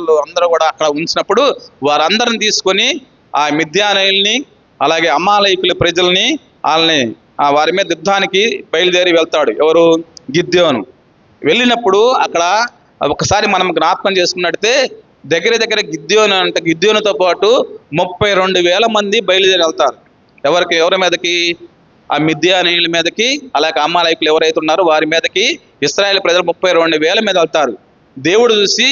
యాజకులు అందరూ కూడా అక్కడ ఉంచినప్పుడు వారందరిని తీసుకొని ఆ మిథ్యానయుల్ని అలాగే అమాలయకుల ప్రజల్ని వాళ్ళని ఆ వారి మీద యుద్ధానికి బయలుదేరి వెళ్తాడు. ఎవరు? గిద్యోను. వెళ్ళినప్పుడు అక్కడ ఒకసారి మనం జ్ఞాపకం చేసుకున్నట్టే దగ్గర దగ్గర గిద్యోను అంటే గిద్యోనుతో పాటు ముప్పై రెండు వేల మంది బయలుదేరి వెళ్తారు. ఎవరికి? ఎవరి మీదకి? ఆ మిథ్యానీయుల మీదకి అలాగే అమ్మాలయకులు ఎవరైతే ఉన్నారో వారి మీదకి ఇస్రాయేల్ ప్రజలు ముప్పై రెండు వేల మీద వెళ్తారు. దేవుడు చూసి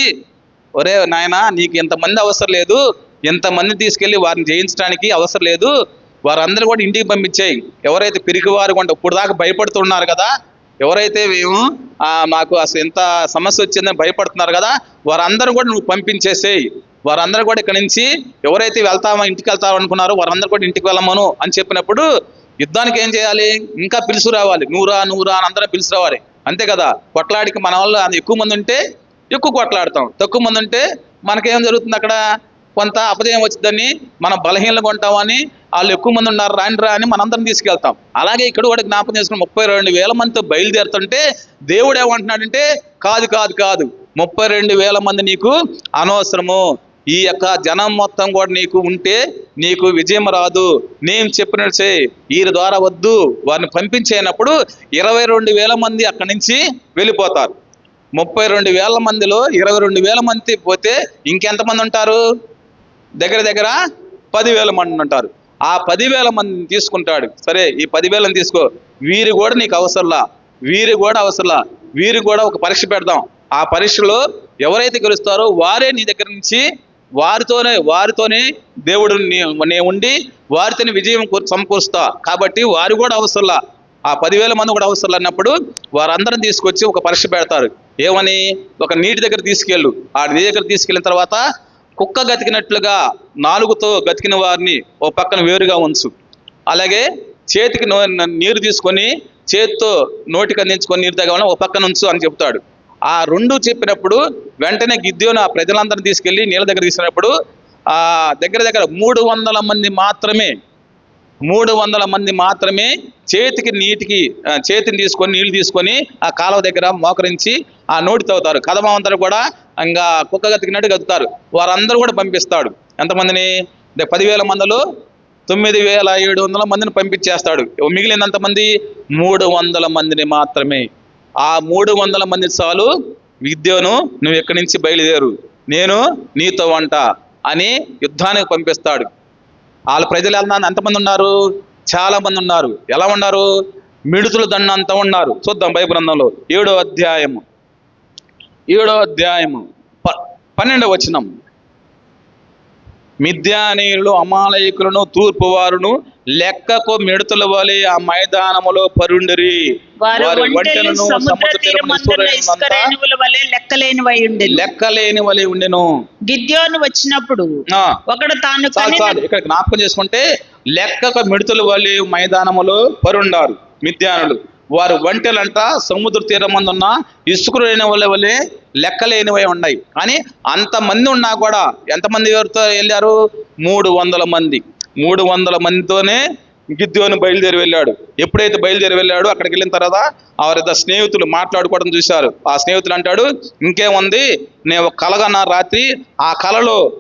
ఒరే నాయనా నీకు ఇంతమంది అవసరం లేదు. ఇంతమంది తీసుకెళ్ళి వారిని జయించడానికి అవసరం లేదు. వారందరూ కూడా ఇంటికి పంపించేయి. ఎవరైతే పిరికివారు కొండ ఇప్పుడు దాకా భయపడుతున్నారు కదా ఎవరైతే మేము మాకు అసలు ఎంత సమస్య వచ్చిందని భయపడుతున్నారు కదా వారందరూ కూడా నువ్వు పంపించేసేయి. వారందరూ కూడా ఇక్కడి నుంచి ఎవరైతే వెళ్తామో ఇంటికి వెళ్తామో అనుకున్నారో వారందరూ కూడా ఇంటికి వెళ్ళమను అని చెప్పినప్పుడు యుద్ధానికి ఏం చేయాలి? ఇంకా పిలుసు రావాలి. నూరా నూరా అని అందరం పిలుసు రావాలి. అంతే కదా? కొట్లాడికి మన వాళ్ళు ఎక్కువ మంది ఉంటే ఎక్కువ కొట్లాడతాం. తక్కువ మంది ఉంటే మనకేం జరుగుతుంది అక్కడ? కొంత అపజయం వచ్చిందని మనం బలహీనలుగా ఉంటామని వాళ్ళు ఎక్కువ మంది ఉన్నారు రాని రా అని మనందరం తీసుకెళ్తాం. అలాగే ఇక్కడ కూడా జ్ఞాపకం చేసుకుని ముప్పై రెండు వేల మందితో బయలుదేరుతుంటే దేవుడు ఏమంటున్నాడంటే కాదు కాదు కాదు. ముప్పై రెండు వేల మంది నీకు అనవసరము. ఈ యొక్క జనం మొత్తం కూడా నీకు ఉంటే నీకు విజయం రాదు. నేను చెప్పినట్టు చేయి. వీరి ద్వారా వద్దు. వారిని పంపించేనప్పుడు ఇరవై రెండు వేల మంది అక్కడి నుంచి వెళ్ళిపోతారు. ముప్పై రెండు వేల మందిలో ఇరవై రెండు వేల మంది పోతే ఇంకెంతమంది ఉంటారు? దగ్గర దగ్గర పదివేల మంది ఉంటారు. ఆ పదివేల మందిని తీసుకుంటాడు. సరే ఈ పదివేలను తీసుకో. వీరు కూడా నీకు అవసరంలా. వీరు కూడా అవసరంలా. వీరు కూడా ఒక పరీక్ష పెడదాం. ఆ పరీక్షలో ఎవరైతే గెలుస్తారో వారే నీ దగ్గర నుంచి వారితోనే వారితోనే దేవుడు నే ఉండి వారితోనే విజయం సమకూరుస్తా. కాబట్టి వారు కూడా అవసరంలా. ఆ పదివేల మంది కూడా అవసరం అన్నప్పుడు వారందరం తీసుకొచ్చి ఒక పరీక్ష పెడతారు. ఏమని? ఒక నీటి దగ్గర తీసుకెళ్ళు. ఆ నీటి దగ్గర తీసుకెళ్ళిన తర్వాత కుక్క గతికినట్లుగా నాలుగుతో గతికిన వారిని ఓ పక్కన వేరుగా ఉంచు. అలాగే చేతికి నో- నీరు తీసుకొని చేతితో నోటికి అందించుకొని నీరు తగ్గవాలని ఒక పక్కన ఉంచు అని చెప్తాడు. ఆ రెండు చెప్పినప్పుడు వెంటనే గిద్యోను ఆ ప్రజలందరినీ తీసుకెళ్ళి నీళ్ళ దగ్గర తీసుకున్నప్పుడు ఆ దగ్గర దగ్గర మూడు వందల మంది మాత్రమే మూడు వందల మంది మాత్రమే చేతికి నీటికి చేతిని తీసుకొని నీళ్ళు తీసుకొని ఆ కాలువ దగ్గర మోకరించి ఆ నోటి తవ్వుతారు కథమందరూ కూడా ఇంకా కుక్క గతికినట్టు గతుకుతారు వారందరూ కూడా పంపిస్తాడు. ఎంతమందిని? అంటే పదివేల మందిలో తొమ్మిది వేల ఏడు వందల మందిని పంపించేస్తాడు. మిగిలినంతమంది మూడు వందల మందిని మాత్రమే. ఆ మూడు వందల మంది చాలు విద్యను నువ్వు ఎక్కడి నుంచి బయలుదేరు? నేను నీతో వంట అని యుద్ధానికి పంపిస్తాడు. వాళ్ళ ప్రజలు ఎలా ఎంతమంది ఉన్నారు? చాలా మంది ఉన్నారు. ఎలా ఉన్నారు? మిడుతులు దండంతా ఉన్నారు. చూద్దాం బైబిల్ గ్రంథంలో ఏడో అధ్యాయము. ఏడో అధ్యాయము. ప- పన్నెండవ వచనం. మిథ్యానీయులు అమాలయకులను తూర్పు వారును లెక్కకు మిడతల వలె ఆ మైదానములో పరుండిరి. వారు వలె ఉండేది లెక్కలేని వలె ఉండెను. గిద్యోను వచ్చినప్పుడు ఒకడు తాను ఇక్కడ జ్ఞాపకం చేసుకుంటే లెక్కక మిడతలు వల్లి మైదానములో పరుండారు మిథ్యానులు వారు వంటలంట సముద్ర తీరమందున్న ఇసుకులైన వాళ్ళ వల్లే లెక్కలేనివై ఉన్నాయి. కానీ అంతమంది ఉన్నా కూడా ఎంతమంది ఎవరితో వెళ్ళారు? మూడు వందల మంది. మూడు వందల మందితోనే గిద్యోని బయలుదేరి వెళ్ళాడు. ఎప్పుడైతే బయలుదేరి వెళ్ళాడో అక్కడికి వెళ్ళిన తర్వాత వారిద్దరు స్నేహితులు మాట్లాడుకోవడం చూశారు. ఆ స్నేహితులు అంటాడు ఇంకేముంది? నేను కలగన్నా రాత్రి ఆ కలలో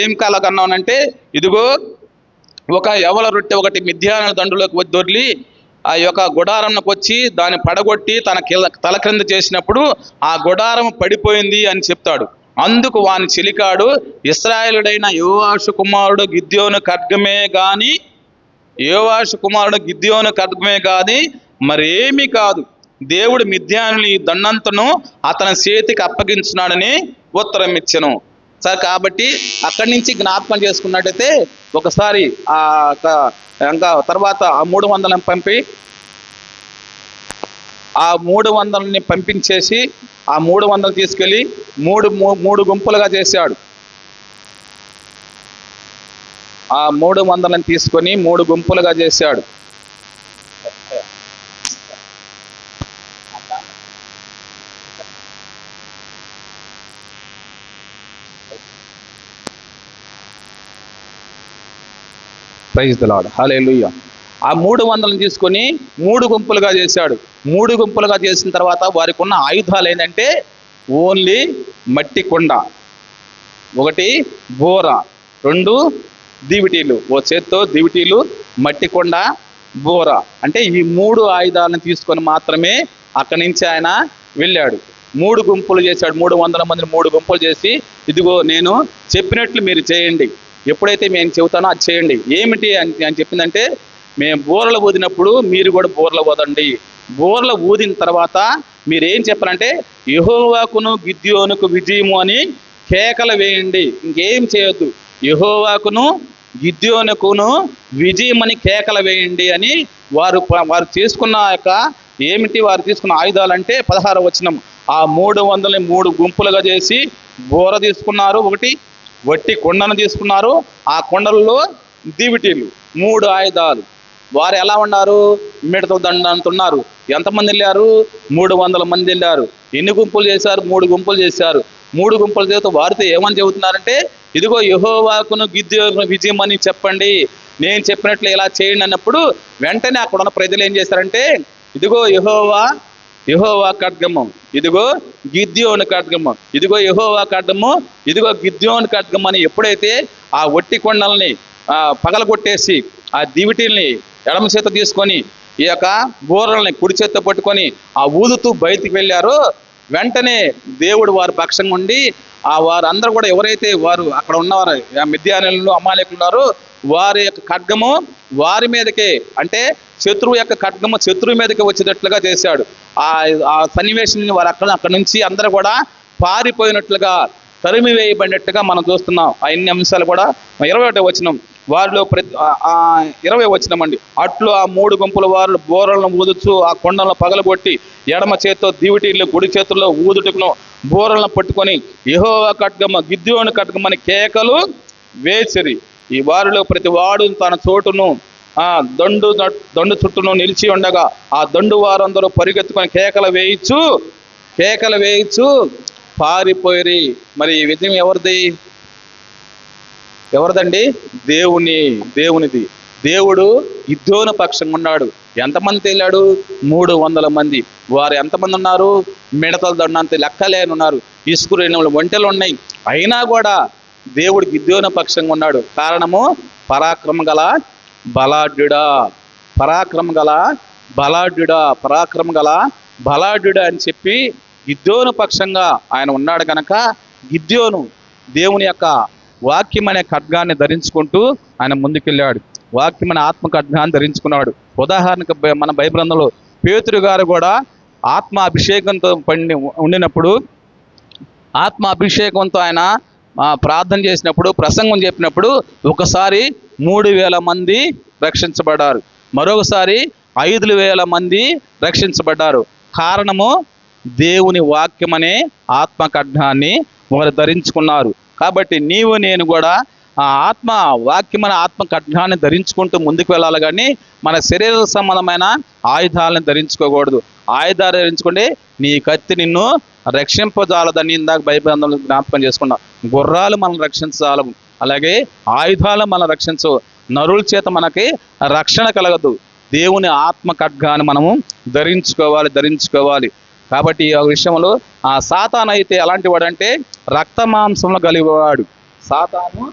ఏం కలగన్నానంటే ఇదిగో ఒక ఎవల రొట్టె ఒకటి మిథ్యాన దండులోకి వచ్చి దొర్లి ఆ యొక్క గుడారంకు వచ్చి దాన్ని పడగొట్టి తన తల క్రింద చేసినప్పుడు ఆ గుడారం పడిపోయింది అని చెప్తాడు. అందుకు వాని చిలికాడు ఇస్రాయేలుడైన యోవాషు కుమారుడు గిద్యోను ఖడ్గమే గాని యోవాషు కుమారుడు గిద్యోను ఖడ్గమే కాని మరేమీ కాదు. దేవుడు మిథ్యానుని ఈ దండంతను అతని చేతికి అప్పగించున్నాడని ఉత్తరం ఇచ్చెను. సరే కాబట్టి అక్కడి నుంచి జ్ఞాపకం చేసుకున్నట్టయితే ఒకసారి ఆ యొక్క ఇంకా తర్వాత ఆ మూడు వందలను పంపి ఆ మూడు వందలని పంపించేసి ఆ మూడు వందలు తీసుకెళ్ళి మూడు మూ- మూడు గుంపులుగా చేశాడు. ఆ మూడు వందలను తీసుకొని మూడు గుంపులుగా చేశాడు. ప్రైజ్ ద లాడ్ హల్లెలూయా ఆ మూడు వందలను తీసుకొని మూడు గుంపులుగా చేశాడు. మూడు గుంపులుగా చేసిన తర్వాత వారికి ఉన్న ఆయుధాలు ఏంటంటే ఓన్లీ మట్టి కొండ ఒకటి బోర రెండు దివిటీలు. ఓ చేత్తో దివిటీలు మట్టి కొండ బోర. అంటే ఈ మూడు ఆయుధాలను తీసుకొని మాత్రమే అక్కడి నుంచి ఆయన వెళ్ళాడు. మూడు గుంపులు చేశాడు. మూడు వందల మందిని మూడు గుంపులు చేసి ఇదిగో నేను చెప్పినట్లు మీరు చేయండి. ఎప్పుడైతే మేము చెబుతానో అది చేయండి. ఏమిటి అని అని చెప్పిందంటే మేము బోర్లు ఊదినప్పుడు మీరు కూడా బోర్లు ఊదండి. బోర్లు ఊదిన తర్వాత మీరు ఏం చెప్పారంటే యహోవాకును గిద్యోనుకు విజయము అని కేకలు వేయండి. ఇంకేం చేయొద్దు. యహోవాకును గిద్యోనుకును విజయమని కేకలు వేయండి అని వారు వారు తీసుకున్న యొక్క ఏమిటి? వారు తీసుకున్న ఆయుధాలు అంటే పదహారు వచనం. ఆ మూడు వందలని మూడు గుంపులుగా చేసి బోర తీసుకున్నారు. ఒకటి వట్టి కొండను తీసుకున్నారు. ఆ కొండల్లో దివిటీలు మూడు ఆయుధాలు. వారు ఎలా ఉన్నారు? మిడత దండంతున్నారు ఎంతమంది వెళ్ళారు? మూడు వందల మంది వెళ్ళారు. ఎన్ని గుంపులు చేశారు? మూడు గుంపులు చేశారు. మూడు గుంపులు చేత వారితో ఏమని చెబుతున్నారంటే ఇదిగో యహోవాకును గిద్యోను విజయం అని చెప్పండి. నేను చెప్పినట్లు ఇలా చేయండి అన్నప్పుడు వెంటనే అక్కడ ఉన్న ప్రజలు ఏం చేశారంటే ఇదిగో యహోవా యహోవా ఖడ్గము. ఇదిగో గిద్యోని ఖడ్గము. ఇదిగో యహోవా ఖడ్గము. ఇదిగో గిద్యోని ఖడ్గము అని ఎప్పుడైతే ఆ ఒట్టి కొండల్ని పగలగొట్టేసి ఆ దివిటీల్ని ఎడమ చేత తీసుకొని ఈ యొక్క బూరల్ని కుడి చేత పట్టుకొని ఆ ఊదుతూ బయటికి వెళ్ళారో వెంటనే దేవుడు వారి పక్షంగా ఉండి ఆ వారందరూ కూడా ఎవరైతే వారు అక్కడ ఉన్నవారు ఆ మిద్యానులు అమాలేకులు ఉన్నారో వారి యొక్క ఖడ్గము వారి మీదకే అంటే శత్రువు యొక్క ఖడ్గము శత్రువు మీదకి వచ్చేటట్లుగా చేశాడు. ఆ ఆ సన్నివేశాన్ని వారు అక్కడ అక్కడ నుంచి అందరూ కూడా పారిపోయినట్లుగా తరిమి వేయబడినట్టుగా మనం చూస్తున్నాం. అన్ని అంశాలు కూడా ఇరవై ఒకటి వచనం. వారిలో ప్రతి ఆ- వచనం ఇరవై అట్లు ఆ మూడు గుంపుల వారు బోరలను ఊదుచు ఆ కొండలను పగలగొట్టి ఎడమ చేత్తో దివిటీలు గుడి చేతుల్లో ఊదుటకును బోరలను పట్టుకొని యహో కట్గమ్మ గిద్యోని కట్గమ్మని కేకలు వేసిరి. ఈ వారిలో ప్రతి వాడు తన చోటును ఆ దండు దండు చుట్టూను నిలిచి ఉండగా ఆ దండు వారందరూ పరిగెత్తుకొని కేకలు వేయచ్చు కేకలు వేయచ్చు పారిపోయిరి. మరి ఈ విజయం ఎవరిది? ఎవరిదండి? దేవుని దేవునిది. దేవుడు యుద్ధోన పక్షంగా ఉన్నాడు. ఎంతమంది వెళ్ళాడు మూడు వందల మంది. వారు ఎంతమంది ఉన్నారు? మిడతల దండంత లెక్కలేని ఉన్నారు. ఇసుకు రెండు ఒంటెలు ఉన్నాయి. అయినా కూడా దేవుడు గిద్దోను పక్షంగా ఉన్నాడు. కారణము పరాక్రమం గల బలాఢ్యుడా పరాక్రమ గల బలాఢ్యుడా పరాక్రమ గల బలాఢ్యుడా అని చెప్పి గిద్యోను పక్షంగా ఆయన ఉన్నాడు కనుక గిద్యోను దేవుని యొక్క వాక్యం అనే ఖడ్గాన్ని ధరించుకుంటూ ఆయన ముందుకెళ్ళాడు. వాక్యం అనే ఆత్మ ఖడ్గాన్ని ధరించుకున్నాడు. ఉదాహరణకు బై- మన బైబ్రంథంలో పేతురు గారు కూడా ఆత్మ అభిషేకంతో పండి ఉండినప్పుడు ఆత్మ అభిషేకంతో ఆయన ప్రార్థన చేసినప్పుడు ప్రసంగం చెప్పినప్పుడు ఒకసారి మూడు వేల మంది రక్షించబడ్డారు. మరొకసారి ఐదు వేల మంది రక్షించబడ్డారు. కారణము దేవుని వాక్యం అనే ఆత్మ వారు ధరించుకున్నారు. కాబట్టి నీవు నేను కూడా ఆ ఆత్మ వాక్యమైన ఆత్మ ధరించుకుంటూ ముందుకు వెళ్ళాలి కానీ మన శరీర సంబంధమైన ఆయుధాలను ధరించుకోకూడదు. ఆయుధాలు ధరించుకుంటే నీ కత్తి నిన్ను రక్షింపజాలదని ఇందాక భయబంధంలో జ్ఞాపకం చేసుకున్నాం. గుర్రాలు మనం రక్షించాలము అలాగే ఆయుధాలు మనం రక్షించవు నరుల చేత మనకి రక్షణ కలగదు. దేవుని ఆత్మ ఖడ్గాన్ని మనము ధరించుకోవాలి ధరించుకోవాలి. కాబట్టి ఈ విషయంలో ఆ సాతాన్ అయితే ఎలాంటి వాడంటే రక్త మాంసంలో కలిగేవాడు సాతాను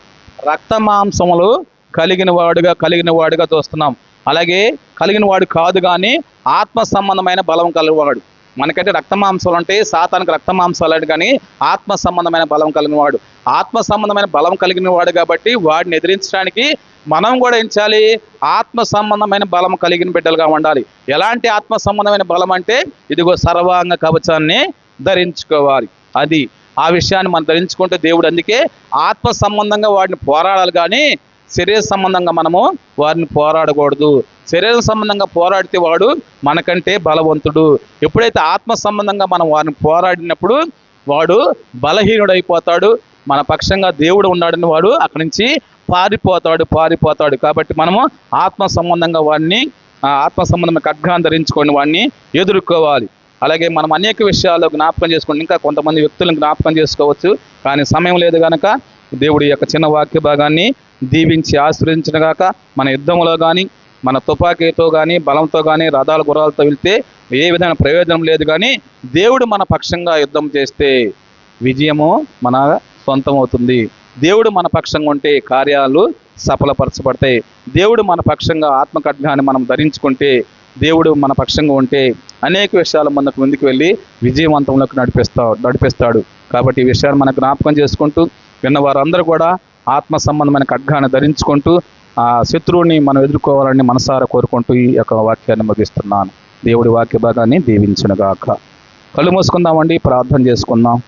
రక్త మాంసములు కలిగిన వాడుగా కలిగిన వాడుగా చూస్తున్నాం. అలాగే కలిగిన వాడు కాదు కానీ ఆత్మ సంబంధమైన బలం కలిగినవాడు. మనకంటే రక్త మాంసాలు అంటే సాతానికి రక్త మాంసాలు కానీ ఆత్మ సంబంధమైన బలం కలిగిన వాడు ఆత్మ సంబంధమైన బలం కలిగిన వాడు కాబట్టి వాడిని ఎదిరించడానికి మనం కూడా ఏం చేయాలి? ఆత్మ సంబంధమైన బలం కలిగిన బిడ్డలుగా ఉండాలి. ఎలాంటి ఆత్మ సంబంధమైన బలం అంటే ఇదిగో సర్వాంగ కవచాన్ని ధరించుకోవాలి. అది. ఆ విషయాన్ని మనం ధరించుకుంటే దేవుడు అందుకే ఆత్మ సంబంధంగా వాడిని పోరాడాలి కానీ శరీర సంబంధంగా మనము వారిని పోరాడకూడదు. శరీర సంబంధంగా పోరాడితే వాడు మనకంటే బలవంతుడు. ఎప్పుడైతే ఆత్మ సంబంధంగా మనం వారిని పోరాడినప్పుడు వాడు బలహీనుడైపోతాడు. మన పక్షంగా దేవుడు ఉన్నాడని వాడు అక్కడి నుంచి పారిపోతాడు పారిపోతాడు. కాబట్టి మనము ఆత్మ సంబంధంగా వాడిని ఆ ఆత్మ సంబంధం ఖడ్గాన్ని ధరించుకొని వాడిని ఎదుర్కోవాలి. అలాగే మనం అనేక విషయాల్లో జ్ఞాపకం చేసుకుంటే ఇంకా కొంతమంది వ్యక్తులను జ్ఞాపకం చేసుకోవచ్చు. కానీ సమయం లేదు కనుక దేవుడి యొక్క చిన్న వాక్య భాగాన్ని దీవించి ఆశీర్వదించిన గాక మన యుద్ధంలో కానీ మన తుపాకీతో కానీ బలంతో కానీ రథాల గుర్రాలతో వెళ్తే ఏ విధమైన ప్రయోజనం లేదు కానీ దేవుడు మన పక్షంగా యుద్ధం చేస్తే విజయము మన సొంతం అవుతుంది దేవుడు మన పక్షంగా ఉంటే కార్యాలు సఫలపరచబడతాయి. దేవుడు మన పక్షంగా ఆత్మకడ్గాన్ని మనం ధరించుకుంటే దేవుడు మన పక్షంగా ఉంటే అనేక విషయాలు మనకు ముందుకు వెళ్ళి విజయవంతంలోకి నడిపిస్తా నడిపిస్తాడు. కాబట్టి ఈ విషయాన్ని మనకు జ్ఞాపకం చేసుకుంటూ విన్న వారందరూ కూడా ఆత్మ సంబంధమైన ఖడ్గాన్ని ధరించుకుంటూ ఆ శత్రువుని మనం ఎదుర్కోవాలని మనసారా కోరుకుంటూ ఈ యొక్క వాక్యాన్ని ముగిస్తున్నాను. దేవుడి వాక్య భాగాన్ని దీవించునుగాక కళ్ళు మూసుకుందామండి ప్రార్థన చేసుకుందాం.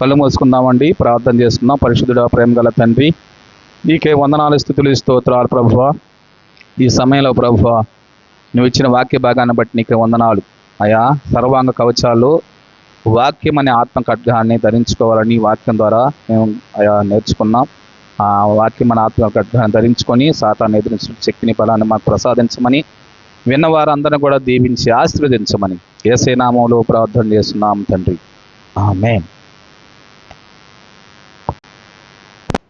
కళ్ళు మూసుకుందామండి ప్రార్థన చేసుకుందాం. పరిశుద్ధుడ ప్రేమ గల తండ్రి నీకే వందనాలు స్థుతులు స్తోత్రాలు ప్రభువ. ఈ సమయంలో ప్రభువ నువ్వు ఇచ్చిన వాక్య భాగాన్ని బట్టి నీకే వందనాలు. అయా సర్వాంగ కవచాలు వాక్యం అనే ఆత్మ ఖడ్గాన్ని ధరించుకోవాలని ఈ వాక్యం ద్వారా మేము అయా నేర్చుకున్నాం. ఆ వాక్యం మన ఆత్మ ధరించుకొని సాతాన్ని ఎదిరించిన శక్తిని బలాన్ని మాకు ప్రసాదించమని విన్న వారందరిని కూడా దీవించి ఆశీర్వదించమని. ఏసే నామంలో ప్రార్థన చేస్తున్నాం తండ్రి. ఆమెన్.